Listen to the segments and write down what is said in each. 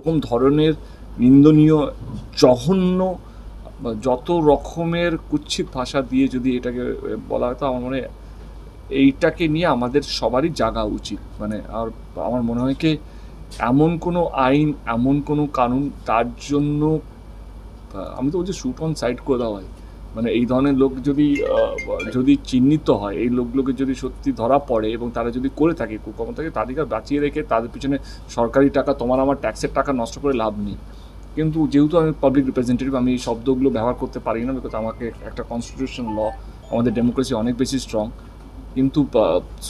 এরকম ধরনের নিন্দনীয়, জঘন্য যত রকমের কুচ্ছিত ভাষা দিয়ে যদি এটাকে বলা হয়তো আমার মনে এইটাকে নিয়ে আমাদের সবারই জাগা উচিত। মানে আর আমার মনে হয় কি, এমন কোনো আইন, এমন কোনো কানুন তার জন্য আমি তো বলছি শুট অন সাইড করে দেওয়া হয়। মানে এই ধরনের লোক যদি যদি চিহ্নিত হয়, এই লোকগুলোকে যদি সত্যি ধরা পড়ে এবং তারা যদি করে থাকে কুকর্ম থাকে তাদেরকে বাঁচিয়ে রেখে তাদের পিছনে সরকারি টাকা, তোমার আমার ট্যাক্সের টাকা নষ্ট করে লাভ নেই। কিন্তু যেহেতু আমি পাবলিক রিপ্রেজেন্টেটিভ আমি এই শব্দগুলো ব্যবহার করতে পারি না বিকজ আমাকে একটা কনস্টিটিউশন ল আমাদের ডেমোক্রেসি অনেক বেশি স্ট্রং কিন্তু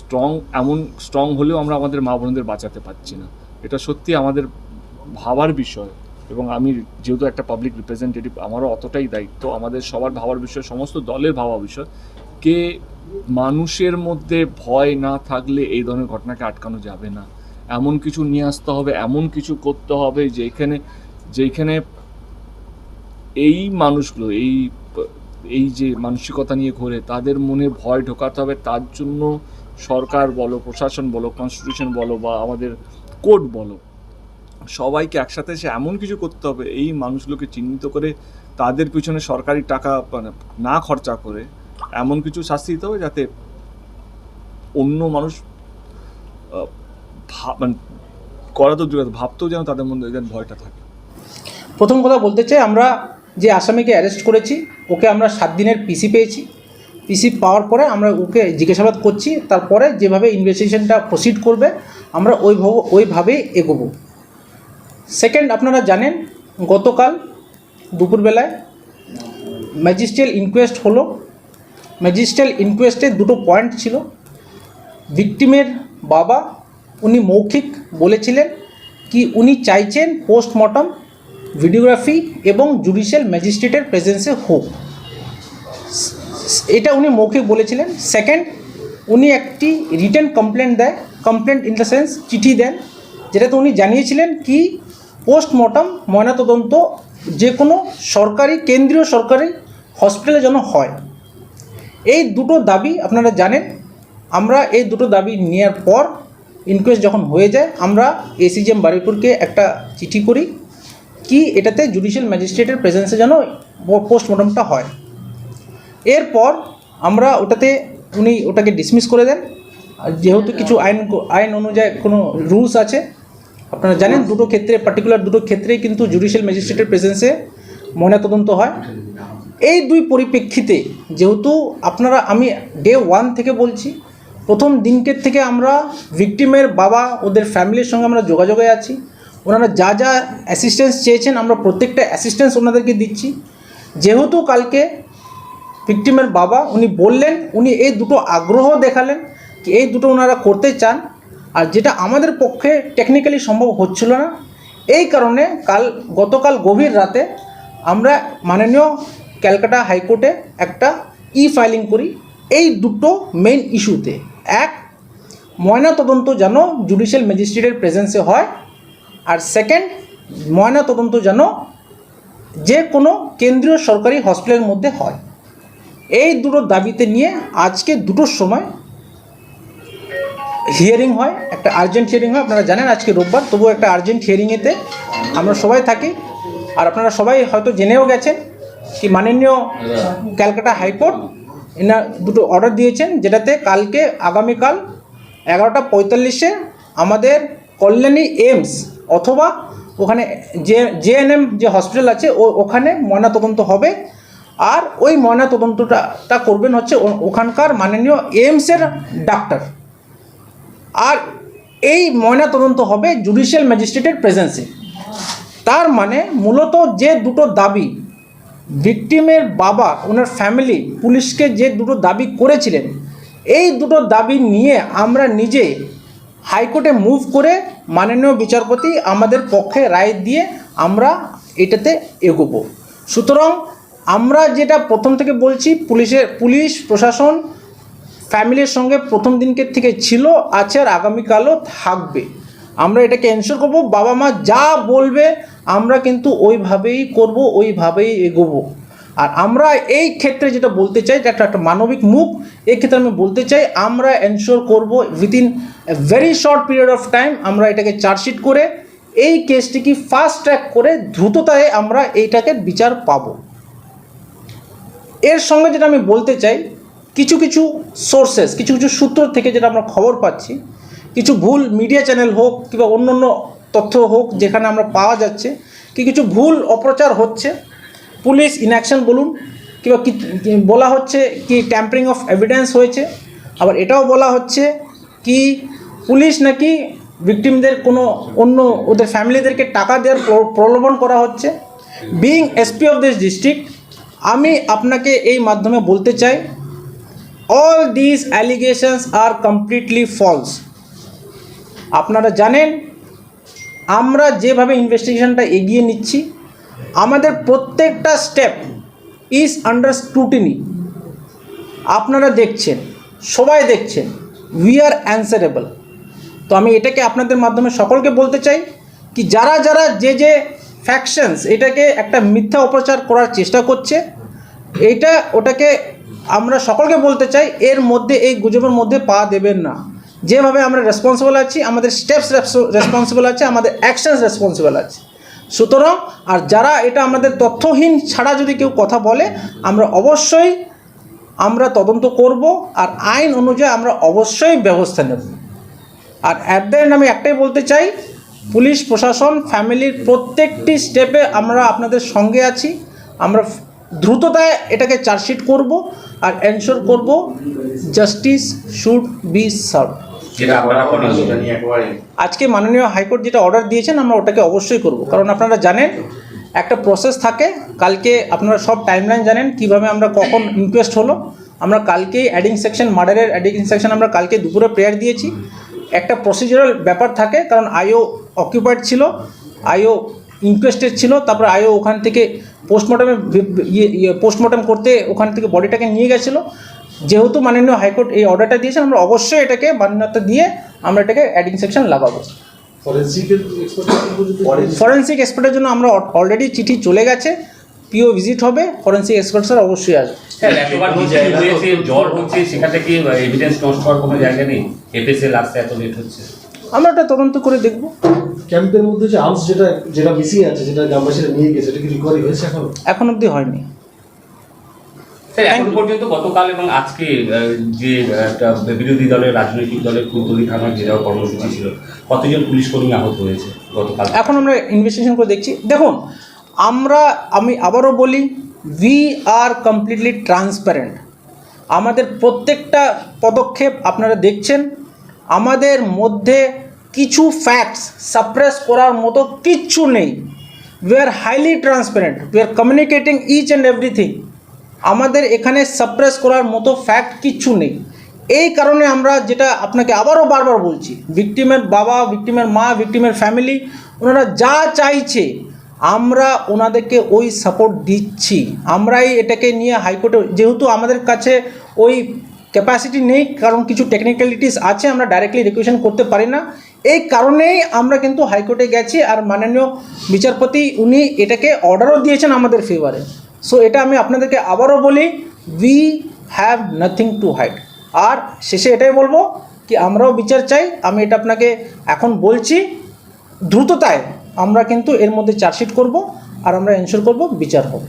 স্ট্রং এমন স্ট্রং হলেও আমরা আমাদের মা বোনদের বাঁচাতে পারছি না। এটা সত্যি আমাদের ভাবার বিষয়। এবং আমি যেহেতু একটা পাবলিক রিপ্রেজেন্টেটিভ আমারও অতটাই দায়িত্ব। আমাদের সবার ভাবার বিষয়, সমস্ত দলের ভাবা বিষয়। কে মানুষের মধ্যে ভয় না থাকলে এই ধরনের ঘটনাকে আটকানো যাবে না। এমন কিছু নিয়ে আসতে হবে, এমন কিছু করতে হবে যেখানে যেখানে এই মানুষগুলো, এই এই যে মানসিকতা নিয়ে ঘোরে, তাদের মনে ভয় ঢোকাতে হবে। তার জন্য সরকার বলো, প্রশাসন বলো কনস্টিটিউশন বলো বা আমাদের কোর্ট বলো। সবাইকে একসাথে এসে এমন কিছু করতে হবে, এই মানুষগুলোকে চিহ্নিত করে তাদের পিছনে সরকারি টাকা মানে না খরচা করে এমন কিছু শাস্তি দিতে হবে যাতে অন্য মানুষ মানে করা তো ভাবতেও যেন তাদের মধ্যে যেন ভয়টা থাকে। প্রথম কথা বলতে চাই, আমরা যে আসামিকে অ্যারেস্ট করেছি, ওকে আমরা সাত দিনের পিসি পেয়েছি। পিসি পাওয়ার পরে আমরা ওকে জিজ্ঞাসাবাদ করছি, তারপরে যেভাবে ইনভেস্টিগেশনটা প্রসিড করবে, আমরা ওইভাবে ওইভাবেই এগোবো। সেকেন্ড আপনারা জানেন, গতকাল দুপুরবেলায় ম্যাজিস্ট্রিয়াল ইনকোয়েস্ট হলো। ম্যাজিস্ট্রিয়াল ইনকোয়েস্টে দুটো পয়েন্ট ছিল। ভিকটিমের বাবা, উনি মৌখিক বলেছিলেন কি উনি চাইছেন পোস্টমর্টম ভিডিওগ্রাফি এবং জুডিশিয়াল ম্যাজিস্ট্রেটের প্রেজেন্সে হোক। এটা উনি মৌখিক বলেছিলেন। সেকেন্ড উনি একটি রিটেন কমপ্লেন্ট দেয়। কমপ্লেন্ট ইন দ্য সেন্স চিঠি দেন, যেটাতে উনি জানিয়েছিলেন কি পোস্টমর্টম ময়নাতদন্ত যে কোনো সরকারি, কেন্দ্রীয় সরকারি হসপিটালে যেন হয়। এই দুটো দাবি আপনারা জানেন। আমরা এই দুটো দাবি নেওয়ার পর ইনকোয়েস্ট যখন হয়ে যায়, আমরা এসিজিএম বারুইপুরকে একটা চিঠি করি কি এটাতে জুডিশিয়াল ম্যাজিস্ট্রেটের প্রেজেন্সে যেন পোস্টমর্টমটা হয়। এরপর আমরা ওটাতে উনি ওটাকে ডিসমিস করে দেন। যেহেতু কিছু আইন আইন অনুযায়ী কোনো রুলস আছে আপনারা জানেন, দুটো ক্ষেত্রে পার্টিকুলার দুটো ক্ষেত্রেই কিন্তু জুডিশিয়াল ম্যাজিস্ট্রেটের প্রেজেন্সে ময়নাতদন্ত হয়। এই দুই পরিপ্রেক্ষিতে যেহেতু আপনারা, আমি ডে ওয়ান থেকে বলছি, প্রথম দিনকের থেকে আমরা ভিকটিমের বাবা, ওদের ফ্যামিলির সঙ্গে আমরা যোগাযোগে আছি। ওনারা যা যা অ্যাসিস্ট্যান্স চেয়েছেন, আমরা প্রত্যেকটা অ্যাসিস্ট্যান্স ওনাদেরকে দিচ্ছি। যেহেতু কালকে ভিকটিমের বাবা, উনি বললেন, উনি এই দুটো আগ্রহ দেখালেন কি এই দুটো ওনারা করতে চান। আর যেটা আমাদের পক্ষে টেকনিক্যালি সম্ভব হচ্ছিল না, এই কারণে কাল, গতকাল গভীর রাতে আমরা মাননীয় ক্যালকাটা হাইকোর্টে একটা ই ফাইলিং করি এই দুটো মেইন ইস্যুতে এক ময়না তদন্ত যেন জুডিশিয়াল ম্যাজিস্ট্রেটের প্রেজেন্সে হয়, আর সেকেন্ড ময়না তদন্ত যেন যে কোনো কেন্দ্রীয় সরকারি হসপিটালের মধ্যে হয়। এই দুটো দাবিতে নিয়ে আজকে দুটোর সময় হিয়ারিং হয়, একটা আর্জেন্ট হিয়ারিং হয়, আপনারা জানেন আজকে রোববার, তবুও একটা আর্জেন্ট হিয়ারিংয়েতে আমরা সবাই থাকি। আর আপনারা সবাই হয়তো জেনেও গেছেন কি মাননীয় ক্যালকাটা হাইকোর্ট এনার দুটো অর্ডার দিয়েছেন, যেটাতে কালকে, আগামীকাল এগারোটা পঁয়তাল্লিশে আমাদের কল্যাণী এইমস অথবা ওখানে যে জেএনএম যে হসপিটাল আছে, ও, ওখানে ময়নাতদন্ত হবে। আর ওই ময়নাতদন্তটা করবেন হচ্ছে ওখানকার মাননীয় এইমসের ডাক্তার আর এই ময়না তদন্ত হবে জুডিশিয়াল ম্যাজিস্ট্রেটের প্রেজেন্সে তার মানে মূলত যে দুটো দাবি ভিকটিমের বাবা, ওনার ফ্যামিলি পুলিশকে যে দুটো দাবি করেছিলেন, এই দুটো দাবি নিয়ে আমরা নিজে হাইকোর্টে মুভ করে মাননীয় বিচারপতি আমাদের পক্ষে রায় দিয়ে আমরা এটাতে এগোবো। সুতরাং আমরা যেটা প্রথম থেকে বলছি, পুলিশের, পুলিশ, প্রশাসন ফ্যামিলির সঙ্গে প্রথম দিনকের থেকে ছিল, আছে আর আগামীকালও থাকবে। আমরা এটাকে এনশোর করব, বাবা মা যা বলবে আমরা কিন্তু ওইভাবেই করব, ওইভাবেই এগোবো। আর আমরা এই ক্ষেত্রে যেটা বলতে চাই যে একটা মানবিক মুখ, এই ক্ষেত্রে আমি বলতে চাই, আমরা এনশোর করব within a very short period of time আমরা এটাকে চার্জশিট করে, এই কেসটিকে ফাস্ট ট্র্যাক করে দ্রুততায় আমরা এইটাকে বিচার পাবো। এর সঙ্গে যেটা আমি বলতে চাই কিছু কিছু সোর্সেস কিছু কিছু সূত্র থেকে যেটা আমরা খবর পাচ্ছি, কিছু ভুল মিডিয়া চ্যানেল হোক কিংবা অন্য অন্য তথ্য হোক যেখানে আমরা পাওয়া যাচ্ছে, কি কিছু ভুল অপ্রচার হচ্ছে পুলিশ ইনঅ্যাকশন বলুন কিংবা বলা হচ্ছে কি ট্যাম্পারিং অফ এভিডেন্স হয়েছে, আবার এটাও বলা হচ্ছে কি পুলিশ নাকি ভিকটিমদের কোনো অন্য ওদের ফ্যামিলিদেরকে টাকা দেওয়ার প্র- প্রলোভন করা হচ্ছে। Being SP of this district আমি আপনাকে এই মাধ্যমে বলতে চাই all this allegations are completely false আপনারা জানেন, আমরা যেভাবে ইনভেস্টিগেশনটা এগিয়ে নিচ্ছি, আমাদের প্রত্যেকটা স্টেপ ইজ আন্ডার স্ক্রুটিনি আপনারা দেখছেন, সবাই দেখছেন উই আর অ্যান্সারেবল তো আমি এটাকে আপনাদের মাধ্যমে সকলকে বলতে চাই কি যারা যারা যে যে ফ্যাকশনস এটাকে একটা মিথ্যা অপচার করার চেষ্টা করছে এইটা ওটাকে আমরা সকলকে বলতে চাই, এর মধ্যে, এই গুজবের মধ্যে পা দেবেন না। যেভাবে আমরা রেসপন্সিবল আছি, আমাদের স্টেপস রেসপন্সিবল আছে, আমাদের অ্যাকশনস রেসপন্সিবল আছে। সুতরাং, আর যারা এটা আমাদের তথ্যহীন ছাড়া যদি কেউ কথা বলে, আমরা অবশ্যই, আমরা তদন্ত করব, আর আইন অনুযায়ী আমরা অবশ্যই ব্যবস্থা নেব। আর অ্যাট দ্য এন্ড আমি একটাই বলতে চাই, পুলিশ, প্রশাসন, ফ্যামিলির প্রত্যেকটি স্টেপে আমরা আপনাদের সঙ্গে আছি। আমরা দ্রুততায় এটাকে চার্জশিট করব। আর এনশোর করব জাস্টিস শুড বি সার্ভ আজকে মাননীয় হাইকোর্ট যেটা অর্ডার দিয়েছেন আমরা ওটাকে অবশ্যই করব। কারণ আপনারা জানেন একটা প্রসেস থাকে কালকে আপনারা সব টাইমলাইন জানেন কীভাবে আমরা কখন ইনকোয়েস্ট হলো। আমরা কালকেই অ্যাডিং সেকশন মার্ডারের অ্যাডিং সেকশন আমরা কালকে দুপুরে প্রেয়ার দিয়েছি। একটা প্রসিজারাল ব্যাপার থাকে কারণ আইও অকিউপাইড ছিল আইও ইনকোয়েস্টেড ছিল তারপর আইও ওখান থেকে পোস্টমর্টমে ইয়ে পোস্টমর্টম করতে ওখান থেকে বডিটাকে নিয়ে গেছিল। যেহেতু মাননীয় হাইকোর্ট এই অর্ডারটা দিয়েছেন আমরা অবশ্যই এটাকে মান্যতা দিয়ে আমরা এটাকে অ্যাডিং সেকশন লাগাবো। ফরেন্সিক এক্সপার্টের জন্য আমরা অলরেডি চিঠি চলে গেছে। পিও ভিজিট হবে ফরেন্সিক এক্সপার্ট স্যার অবশ্যই আসবে। হয়েছে জ্বর হচ্ছে সেখান থেকে এভিডেন্স নষ্ট হওয়ার কোনো জায়গা নেই। এফএসএল আসতে এত লেট হচ্ছে। আমরা এটা তদন্ত করে দেখব। ক্যাম্পের মধ্যে যে আর্মস যেটা যেটা মিসিং আছে যেটা গ্রামবাসীরা নিয়ে গেছে এটা কি রিকভারি হয়েছে এখন? এখন অবধি হয়নি। এখন পর্যন্ত গতকাল এবং আজকে যে একটা বিরোধী দলের রাজনৈতিক দলের কুলতলি থানার যে কর্মসূচি ছিল কতজন পুলিশ কর্মী আহত হয়েছে গতকাল? এখন আমরা ইনভেস্টিগেশন করে দেখছি। দেখুন আমরা আমি আবারও বলি উই আর কমপ্লিটলি ট্রান্সপারেন্ট আমাদের প্রত্যেকটা পদক্ষেপ আপনারা দেখছেন আমাদের মধ্যে কিছু ফ্যাক্টস সাপ্রেস করার মতো কিচ্ছু নেই। We are highly transparent we are communicating each and everything আমাদের এখানে সাপ্রেস করার মতো ফ্যাক্ট কিচ্ছু নেই। এই কারণে আমরা যেটা আপনাকে আবারও বারবার বলছি ভিকটিমের বাবা ভিকটিমের মা ভিকটিমের ফ্যামিলি ওনারা যা চাইছে, আমরা ওনাদেরকে ওই সাপোর্ট দিচ্ছি। আমরাই এটাকে নিয়ে হাইকোর্টে, যেহেতু আমাদের কাছে ওই ক্যাপাসিটি নেই, কারণ কিছু টেকনিক্যালিটিস আছে, আমরা ডাইরেক্টলি রিকুয়েশন করতে পারি না। এই কারণেই আমরা কিন্তু হাইকোর্টে গেছি, আর মাননীয় বিচারপতি, উনি এটাকে অর্ডারও দিয়েছেন আমাদের ফেভারে সো এটা আমি আপনাদেরকে আবারও বলি we have nothing to hide আর শেষে এটাই বলব কি, আমরাও বিচার চাই, আমি এটা আপনাকে এখন বলছি, দ্রুততায় আমরা কিন্তু এর মধ্যে চার্জশিট করব, আর আমরা এনশোর করব বিচার হবে